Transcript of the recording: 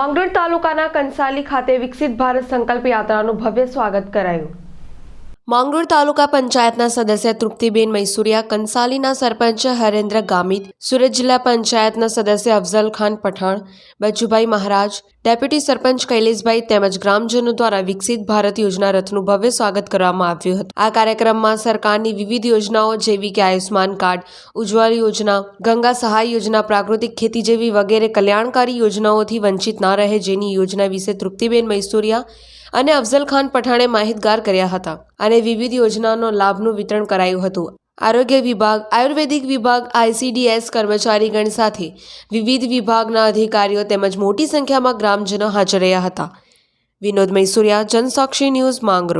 માંગરોળ તાલુકાના કંસાલી ખાતે વિકસિત ભારત સંકલ્પ યાત્રાનું ભવ્ય સ્વાગત કરાયું. માંગરોળ તાલુકા પંચાયતના સદસ્ય તૃપ્તિબેન મૈસુરિયા, કંસાલીના સરપંચ હરેન્દ્ર ગામિત, સુરત જિલ્લા પંચાયતના સદસ્ય અફઝલ ખાન પઠાણ, બચુભાઈ મહારાજ ડેપ્યુટી સરપંચ કૈલેશભાઈ તેમજ ગ્રામજનો દ્વારા વિકસિત ભારત યોજના રથનું ભવ્ય સ્વાગત કરવામાં આવ્યું હતું. આ કાર્યક્રમમાં સરકારની વિવિધ યોજનાઓ જેવી કે આયુષ્માન કાર્ડ ઉજ્જવલ યોજના, ગંગા સહાય યોજના, પ્રાકૃતિક ખેતી જેવી વગેરે કલ્યાણકારી યોજનાઓથી વંચિત ન રહે જેની યોજના વિશે તૃપ્તિબેન મૈસુરિયા અને અફઝલ ખાન પઠાણે માહિતગાર કર્યા હતા. અને વિવિધ યોજનાનો લાભનું વિતરણ કરાયું હતું. આરોગ્ય વિભાગ, આયુર્વેદિક વિભાગ, આઈસીડીએસ કર્મચારીગણ સાથે વિવિધ વિભાગના અધિકારીઓ તેમજ મોટી સંખ્યામાં ગ્રામજનો હાજર રહ્યા હતા. વિનોદ મૈસુરિયા, જનસાક્ષી ન્યૂઝ માંગરોળ.